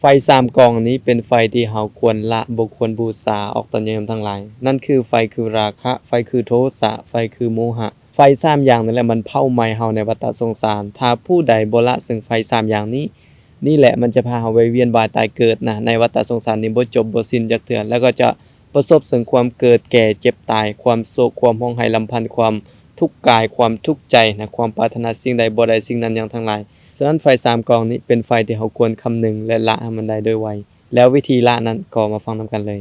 ไฟสามกองนี้เป็นไฟที่เฮาควรละบุคคลบูชาออกตนเยมทั้งหลาย นั่นคือไฟคือราคะ ไฟคือโทสะ ไฟคือโมหะ ไฟสามอย่างนั่นแหละมันเผาไหม้เฮาในวัฏสงสาร ถ้าผู้ใดบ่ละซึ่งไฟสามอย่างนี้ นี่แหละมันจะพาเฮาไปเวียนว่ายตายเกิดนะในวัฏสงสารนี้บ่จบบ่สิ้นจักเทื่อแล้วก็จะประสบถึงความเกิดแก่เจ็บตาย ความโศกความห้องไห้ลำพันธ์ความทุกข์กายความทุกข์ใจนะความปรารถนาสิ่งใดบ่ได้สิ่งนั้นอย่างทั้งหลาย ฉะนั้นไฟสามกองนี้เป็นไฟที่เราควรคำนึงและละให้มันได้โดยไว แล้ววิธีละนั้นก็มาฟังนำกันเลย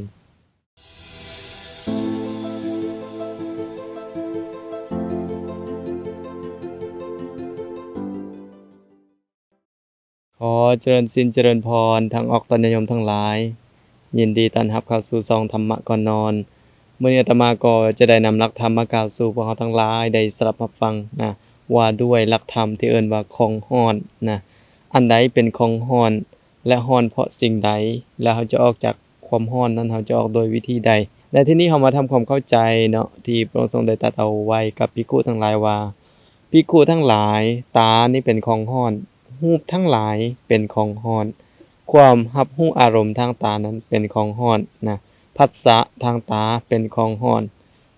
ขอเจริญสินเจริญพรทางออกตอนยมทั้งหลาย ยินดีต้อนรับเข้าสู่ซองธรรมะก่อนนอนเมื่อนี้ตมาก็จะได้นำหลักธรรมมากล่าวสู่พวกเราทั้งหลายได้สรับรับฟังนะ ว่าด้วยหลักธรรมที่เอิ้นว่าของฮ้อนนะอันใดเป็นของฮ้อน และฮ้อนเพราะสิ่งใด แล้วเราจะออกจากความฮ้อนนั้นเราจะออกโดยวิธีใด และที่นี้เรามาทำความเข้าใจเนาะที่พระองค์ทรงได้ตรัสเอาไว้กับภิกขุทั้งหลายว่าภิกขุทั้งหลาย ตานี่เป็นของฮ้อนรูปทั้งหลายเป็นของฮ้อน ความรับรู้อารมณ์ทางตานั้นเป็นของฮ้อนนะผัสสะทางตาเป็นของฮ้อน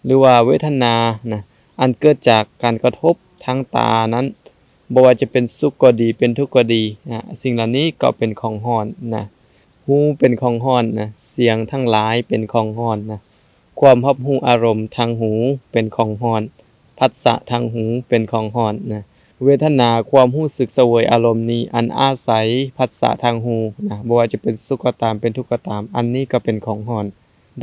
หรือว่าเวทนานะอันเกิดจากการกระทบ ทางตานั้นบ่ว่าจะเป็นสุขก็ดีเป็นทุกข์ก็ดีนะสิ่งเหล่านี้ก็เป็นของฮ้อนนะหูเป็นของฮ้อนนะเสียงทั้งหลายเป็นของฮ้อนนะความรับรู้อารมณ์ทางหูเป็นของฮ้อนผัสสะทางหูเป็นของฮ้อนนะเวทนาความรู้สึกเสวยอารมณ์นี้ อันอาศัยผัสสะทางหูนะบ่ว่าจะเป็นสุขก็ตามเป็นทุกข์ก็ตาม อันนี้ก็เป็นของฮ้อน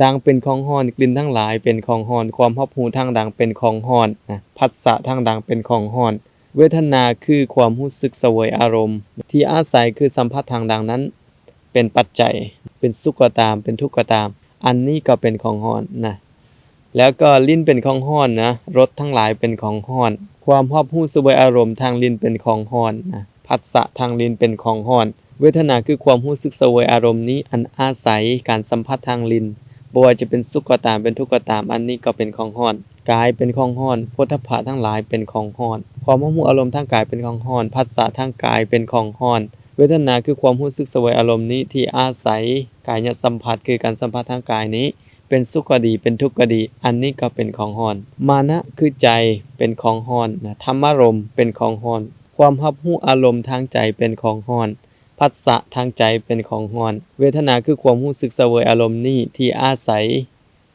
ดังเป็นของฮ้อนกลิ่นทั้งหลายเป็นของฮ้อนความรับรู้ทางดังเป็นของฮ้อนนะผัสสะทางดังเป็นของฮ้อน เวทนาคือความรู้สึกเสวยอารมณ์ ที่อาศัยคือสัมผัสทางดังนั้น เป็นปัจจัยเป็นสุขก็ตาม เป็นทุกข์ก็ตาม อันนี้ก็เป็นของฮ้อนนะแล้วก็ลิ้นเป็นของห้อนนะรสทั้งหลายเป็นของห้อน ความรอบรู้สวยอารมณ์ทางลิ้นเป็นของห้อนนะผัสสะทางลิ้นเป็นของห้อน เวทนาคือความรู้สึกเสวยอารมณ์นี้อันอาศัยการสัมผัสทางลิ้น บ่ว่าจะเป็นสุขก็ตามเป็นทุกข์ก็ตาม อันนี้ก็เป็นของห้อนกายเป็นของห้อนโพธพะทั้งหลายเป็นของห้อน ความรอบรู้อารมณ์ทางกายเป็นของห้อนผัสสะทางกายเป็นของห้อน เวทนาคือความรู้สึกสวยอารมณ์นี้ที่อาศัยกายสัมผัสคือการสัมผัสทางกายนี้ เป็นสุขก็ดีเป็นทุกข์ก็ดี อันนี้ก็เป็นของฮ้อน มานะคือใจเป็นของฮ้อนธรรมารมณ์เป็นของฮ้อน ความรับรู้อารมณ์ทางใจเป็นของฮ้อน ผัสสะทางใจเป็นของฮ้อน เวทนาคือความรู้สึกเสวยอารมณ์นี้ที่อาศัย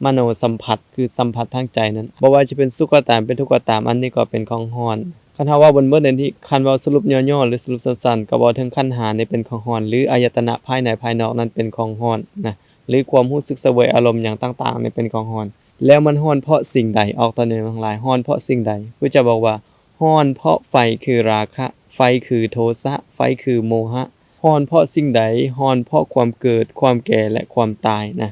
มโนสัมผัสคือสัมผัสทางใจนั้นบ่ว่าจะเป็นสุขก็ตามเป็นทุกข์ก็ตามอันนี้ก็เป็นของฮ้อนคันเฮาว่าบนเบิดในที่คันเว้าสรุปย่อๆหรือสรุปสั้นๆก็บ่ถึงขั้นหาในเป็นของฮ้อน หรืออายตนะภายในภายนอกนั้นเป็นของฮ้อนนะหรือความรู้สึกเสวยอารมณ์อย่างต่างๆเนี่ยเป็นของฮ้อน แล้วมันฮ้อนเพราะสิ่งใดออกตอนนี้ทั้งหลายฮ้อนเพราะสิ่งใดพระเจ้าบอกว่าฮ้อนเพราะไฟคือราคะ ไฟคือโทสะไฟคือโมหะ ฮอนเพราะสิ่งใดฮอนเพราะความเกิด ความแก่และความตายนะ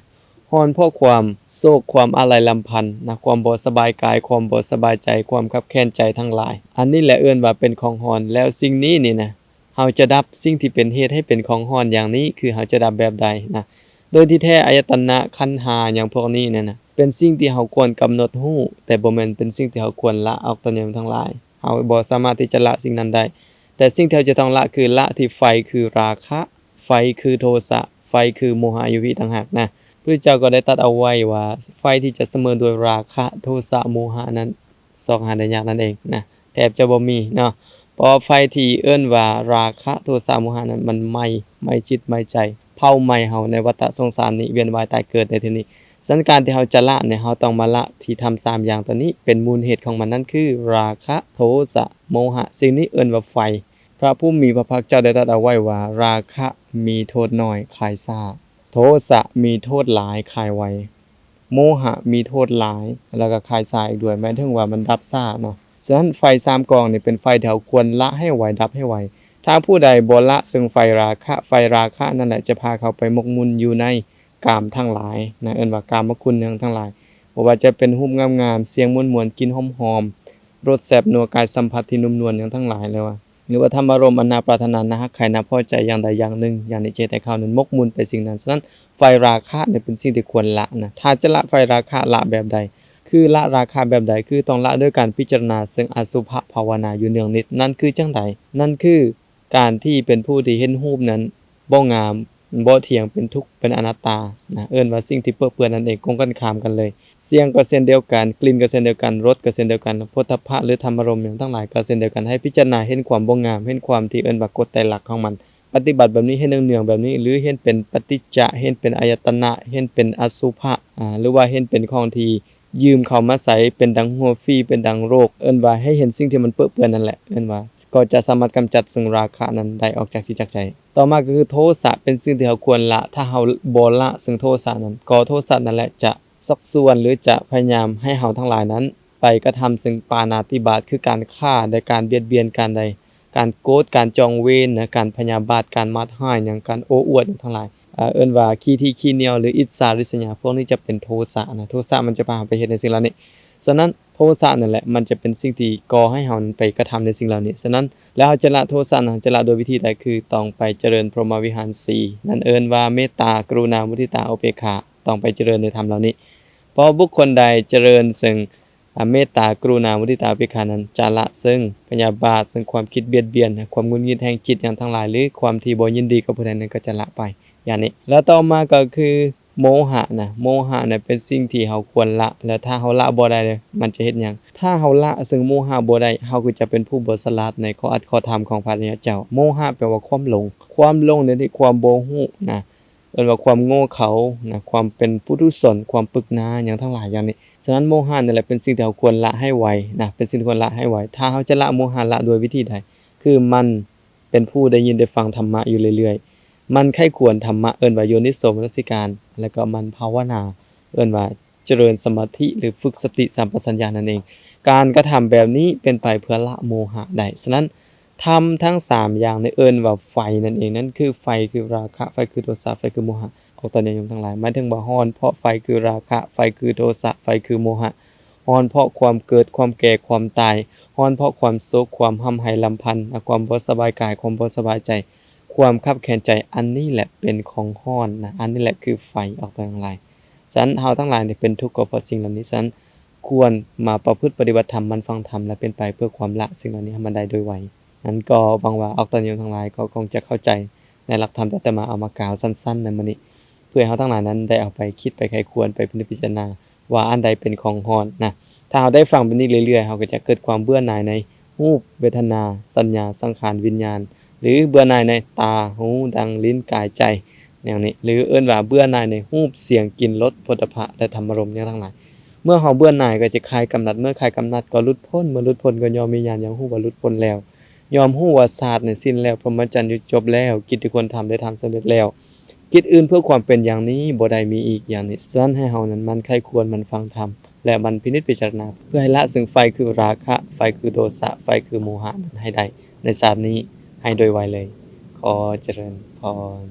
ฮอนเพราะความโศกความอาลัยลำพันนะความบ่สบายกาย ความบ่สบายใจ ความคับแค้นใจทั้งหลาย อันนี้แหละเอิ้นว่าเป็นของฮอนแล้วสิ่งนี้นี่นะเฮาจะดับสิ่งที่เป็นเหตุให้เป็นของฮอนอย่างนี้คือเฮาจะดับแบบใดนะโดยที่แท้อายตนะขันหาอย่างพวกนี้เนี่ยนะเป็นสิ่งที่เฮาควรกำหนดรู้แต่บ่แม่นเป็นสิ่งที่เฮาควรละออกตนเองทั้งหลายเฮาบ่สามารถที่จะละสิ่งนั้นได้ แต่สิ่งที่เราจะต้องละคือละที่ไฟคือราคะ ไฟคือโทสะ ไฟคือโมหะอยู่พี่ต่างหากนะพระเจ้าก็ได้ตัดเอาไว้ว่า ไฟที่จะเสมอด้วยราคะโทสะโมหะนั้นสองหาได้ยากนั่นเองนะแทบจะบ่มีเนาะเพราะไฟที่เอิ้นว่าราคะโทสะโมหะนั้นมันไหม้ไหม้จิตไหม้ใจเผาไหม้เฮาในวัฏสงสารนี้เวียนว่ายตายเกิดในที่นี้สันการที่เฮาจะละเนี่ยเฮาต้องมาละที่ทำสามอย่างตัวนี้เป็นมูลเหตุของมันนั่นคือ ราคะโทสะโมหะ สิ่งนี้เอิ้นว่าไฟ พระผู้มีพระภาคเจ้าได้ตรัสเอาไว้ว่า ราคะมีโทษน้อยคายซาโทสะมีโทษหลายคายไวโมหะมีโทษหลาย แล้วก็คายซาอีกด้วยแม้ถึงว่ามันดับซาเนาะฉะนั้นไฟสามกองนี่เป็นไฟที่เราควรละให้ไวดับให้ไวถ้าผู้ใดบ่ละซึ่งไฟราคะไฟราคะนั่นแหละจะพาเขาไปมกมุนอยู่ในกามทั้งหลายนะเอิ้นว่ากามคุณทั้งหลายบ่ว่าจะเป็นรูปงามๆเสียงม่วนๆกินหอมๆรสแซ่บนัวกายสัมผัสที่นุ่มนวลอย่างทั้งหลายเลยว่า หรือว่าธรรมารมณ์อันนาปรารถนานะฮะใครน่าพอใจอย่างใดอย่างหนึ่ง อย่างในเจตแต่เนั้นมกมุนไปสิ่งนั้นฉะนั้นไฟราคะเนี่ยเป็นสิ่งที่ควรละนะถ้าจะละไฟราคะละแบบใด คือละราคาแบบใดคือต้องละด้วยการพิจารณาซึ่งอสุภภาวนาอยู่เนืองนิดนั่นคือจังใดนั่นคือการที่เป็นผู้ที่เห็นรูปนั้นบ่งาม บ่เที่ยงเป็นทุกข์เป็นอนัตตานะเอิ้นว่าสิ่งที่เปื้อเปื้อนนั่นเองคงกันข้ามกันเลย เสียงก็เช่นเดียวกัน กลิ่นก็เช่นเดียวกันรสก็เช่นเดียวกันโพธพภะหรือธรรมารมณ์อย่างทั้งหลายก็เช่นเดียวกันให้พิจารณาเห็นความบ่งามเห็นความที่เอิ้นว่ากฎไตรลักษณ์ของมัน ปฏิบัติแบบนี้ให้เนืองๆแบบนี้ หรือเห็นเป็นปฏิจจะเห็นเป็นอายตนะเห็นเป็นอสุภะอ่าหรือว่าเห็นเป็นของที่ยืมเข้ามาใส่เป็นดังหัวฟีเป็นดังโรค เอิ้นว่าให้เห็นสิ่งที่มันเปื้อเปื้อนนั่นแหละเอิ้นว่า ก็จะสามารถกำจัดซึ่งราคะนั้นได้ออกจากจิตจากใจต่อมาก็คือโทสะเป็นสิ่งที่เราควรละ ถ้าเราบ่ละซึ่งโทสะนั้น ก็โทสะนั่นแหละจะสักส่วนหรือจะพยายามให้เราทั้งหลายนั้น ไปกระทำซึ่งปาณาติบาตคือการฆ่าในการเบียดเบียนการใด การโกรธการจองเวรนะการพยาบาทการมัดห้ายอย่างการโอ้อวดอย่างทั้งหลายเอิ้นว่าขี้ที่ขี้เหนียวหรืออิจฉาริษยาพวกนี้จะเป็นโทสะนะโทสะมันจะพาไปเฮ็ดในสิ่งเหล่านี้ฉะนั้น โทสะนั่นแหละมันจะเป็นสิ่งที่ก่อให้เราไปกระทำในสิ่งเหล่านี้ฉะนั้นแล้วเราจะละโทสะนั้นจะละโดยวิธีใดคือต้องไปเจริญพรหมวิหารสี่นั่นเอิ้นว่าเมตตากรุณามุทิตาอุเบกขาต้องไปเจริญในธรรมเหล่านี้เพราะบุคคลใดเจริญซึ่งเมตตากรุณามุทิตาอุเบกขานั้นจะละซึ่งพยาบาทซึ่งความคิดเบียดเบียนความงุนงิดแห่งจิตอย่างทั้งหลายหรือความที่บ่ยินดีกับผู้ใดนั้นก็จะละไปอย่างนี้แล้วต่อมาก็คือ โมหะนะโมหะนะเป็นสิ่งที่เราควรละ แล้วถ้าเราละบ่ได้เลยมันจะเฮ็ดหยังถ้าเราละซึ่งโมหะบ่ได้เราก็จะเป็นผู้บ่สลัดในข้ออัดข้อธรรมของพระอริยเจ้า โมหะแปลว่าความหลง ความหลงในที่ความบ่ฮู้นะเอิ้นว่าความโง่เขลานะความเป็นผู้ทุศนความปึกหน้าอย่างทั้งหลายอย่างนี้ฉะนั้นโมหะนี่แหละเป็นสิ่งที่เราควรละให้ไวนะเป็นสิ่งที่ควรละให้ไวถ้าเราจะละโมหะละโดยวิธีใดคือมันเป็นผู้ได้ยินได้ฟังธรรมะอยู่เรื่อยๆ มันไข้ควรธรรมะเอิ้นว่าโยนิโสมนสิการ แล้วก็มันภาวนาเอิ้นว่าเจริญสมาธิหรือฝึกสติสัมปชัญญะนั่นเอง การกระทำแบบนี้เป็นไปเพื่อละโมหะได้ฉะนั้นทำทั้ง 3 อย่างในเอิ้นว่าไฟนั่นเองนั่นคือไฟคือราคะไฟคือโทสะไฟคือโมหะออกตอนนิยมทั้งหลายหมายถึงว่าฮ้อน เพราะไฟคือราคะไฟคือโทสะไฟคือโมหะฮ้อนเพราะความเกิดความแก่ความตายฮ้อนเพราะความโศกความห่ำไห้ลำพันธ์ความบ่สบายกายความบ่สบายใจ ความคับแค้นใจอันนี้แหละเป็นของห้อนนะอันนี้แหละคือไฟออกทั้งหลายฉะนั้นเฮาทั้งหลายเนี่ยเป็นทุกข์ก็เพราะสิ่งเหล่านี้ฉะนั้นควรมาประพฤติปฏิบัติธรรมมันฟังธรรมและเป็นไปเพื่อความละสิ่งเหล่านี้ให้มันได้โดยไวนั้นก็หวังว่าออกตอนนี้ทั้งหลายก็คงจะเข้าใจในหลักธรรมที่ตมาเอามากล่าวสั้นๆในมื้อนี้เพื่อให้เฮาทั้งหลายนั้นได้เอาไปคิดไปไขควรไปพิจารณา ว่าอันใดเป็นของห้อนนะถ้าเราได้ฟังแบบนี้เรื่อยๆเราก็จะเกิดความเบื่อหน่ายในรูปเวทนา สัญญาสังขารวิญญาณ หรือเบื่อหน่ายในตาหูดังลิ้นกายใจแนวนี้ หรือเอิ้นว่าเบื่อหน่ายในรูปเสียงกลิ่นรสโผฏฐัพพะและธรรมารมณ์อย่างทั้งหลายเมื่อเฮาเบื่อหน่ายก็จะคลายกำหนัดเมื่อคลายกำหนัดก็หลุดพ้นเมื่อหลุดพ้นก็ยอมมีญาณอย่างฮู้ว่าหลุดพ้นแล้ว ยอมฮู้ว่าศาสตร์เนี่ยสิ้นแล้วพรหมจรรย์หยุดจบแล้ว กิจที่ควรทำได้ทำสำเร็จแล้วกิจอื่นเพื่อความเป็นอย่างนี้บ่ได้มีอีกอย่างนี้ฉะนั้นให้เฮานั้นมันใครควรมันฟังธรรมและมันพินิจพิจารณา เพื่อให้ละซึ่งไฟคือราคะ ไฟคือโทสะไฟคือโมหะนั้นให้ได้ในศาสตร์นี้ ให้โดยไวเลย ขอเจริญพร